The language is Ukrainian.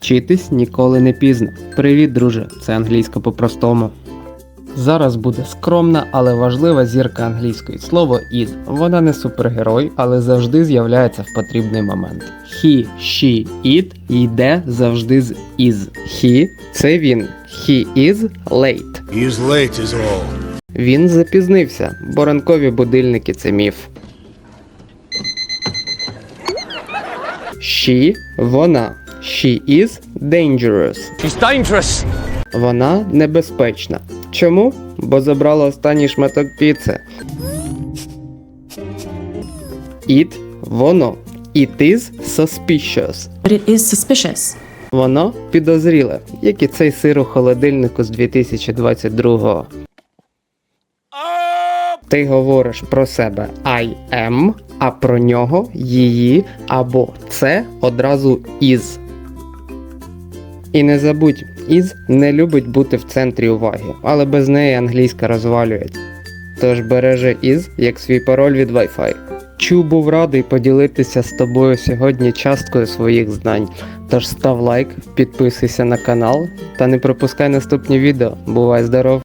Вчитись ніколи не пізно. Привіт, друже, це англійська по-простому. Зараз буде скромна, але важлива зірка англійської слово is. Вона не супергерой, але завжди з'являється в потрібний момент. He, she, it йде завжди з is. He – це він. He is late. He's late is all. Він запізнився, бо ранкові будильники це міф. She – вона. She is dangerous. She's dangerous. Вона небезпечна. Чому? Бо забрала останній шматок піци. It – воно. It is suspicious. But it is suspicious. Воно підозріле, як і цей сир у холодильнику з 2022-го. Ти говориш про себе I am, а про нього її або це одразу is. І не забудь, із не любить бути в центрі уваги, але без неї англійська розвалюється. Тож бережи із як свій пароль від Wi-Fi. Чу був радий поділитися з тобою сьогодні часткою своїх знань. Тож став лайк, підписуйся на канал та не пропускай наступні відео. Бувай здоров!